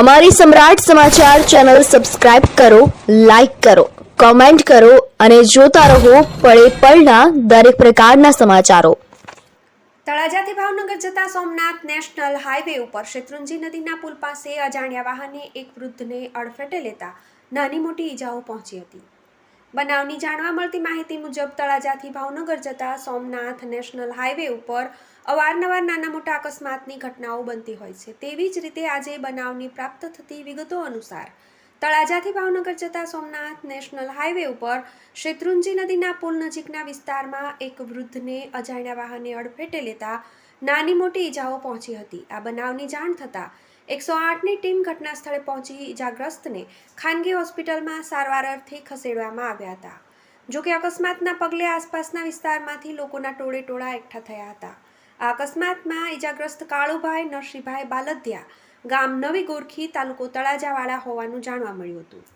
અમારી સમ્રાટ સમાચાર channel subscribe કરો, લાઇક કરો, કોમેન્ટ કરો અને જોતા રહો પળે પળના દરેક પ્રકારના સમાચારો. તળાજાથી ભાવનગર જતા સોમનાથ નેશનલ હાઈવે ઉપર શેત્રુંજી નદીના પુલ પાસે અજાણ્યા વાહને એક વૃદ્ધને અડફેટે લેતા નાની મોટી ઈજાઓ પહોંચી હતી. બનાવની જાણવા મળતી માહિતી મુજબ તળાજાથી ભાવનગર જતા સોમનાથ નેશનલ હાઈવે ઉપર અવારનવાર નાના મોટા અકસ્માતની ઘટનાઓ બનતી હોય છે. તેવી જ રીતે આજે બનાવની પ્રાપ્ત થતી વિગતો અનુસાર તળાજાથી ભાવનગર જતા સોમનાથ નેશનલ હાઈવે ઉપર શેત્રુંજી નદીના પુલ નજીકના વિસ્તારમાં એક વૃદ્ધને અજાણ્યા વાહને અડફેટે લેતા નાની મોટી ઈજાઓ પહોંચી હતી. આ બનાવની જાણ થતાં એકસો આઠની ટીમ ઘટના સ્થળે પહોંચી ઈજાગ્રસ્તને ખાનગી હોસ્પિટલમાં સારવાર અર્થે ખસેડવામાં આવ્યા હતા. જોકે અકસ્માતના પગલે આસપાસના વિસ્તારમાંથી લોકોના ટોળે ટોળા એકઠા થયા હતા. આ અકસ્માતમાં ઈજાગ્રસ્ત કાળુભાઈ, નરસિંહભાઈ બાલદિયા ગામ નવી ગોરખી તાલુકો તળાજાવાળા હોવાનું જાણવા મળ્યું હતું.